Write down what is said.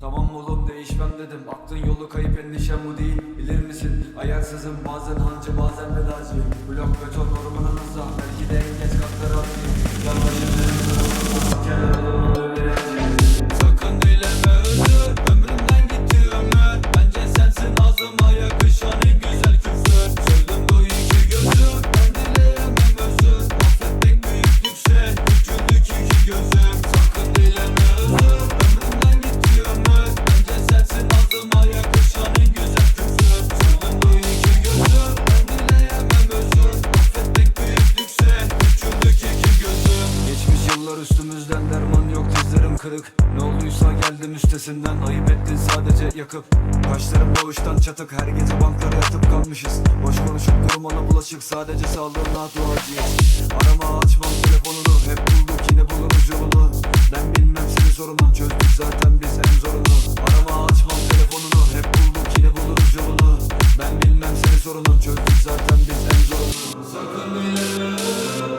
Tamam oğlum değişmem dedim. Aklın yolu kayıp endişem bu değil. Bilir misin? Ayarsızım bazen hancı bazen bedacıyım Blok beton ormanın hızla Belki de en geç katları atayım. Yanlaşım kırık. Ne olduysa geldim üstesinden. Ayıp ettin sadece yakıp. Kaşlarım boğuştan çatık. Her gece banklara yatıp kalmışız. Boş konuşup durmana bulaşık. Sadece sağlığına duacıyız. Arama açmam telefonunu. Hep bulduk yine buluruz yolunu Ben bilmem senin sorunu Çözdük zaten biz en zorunu. Arama açmam telefonunu. Hep bulduk yine buluruz yolunu Ben bilmem senin sorunu Çözdük zaten biz en zorunu. Sakın ilerle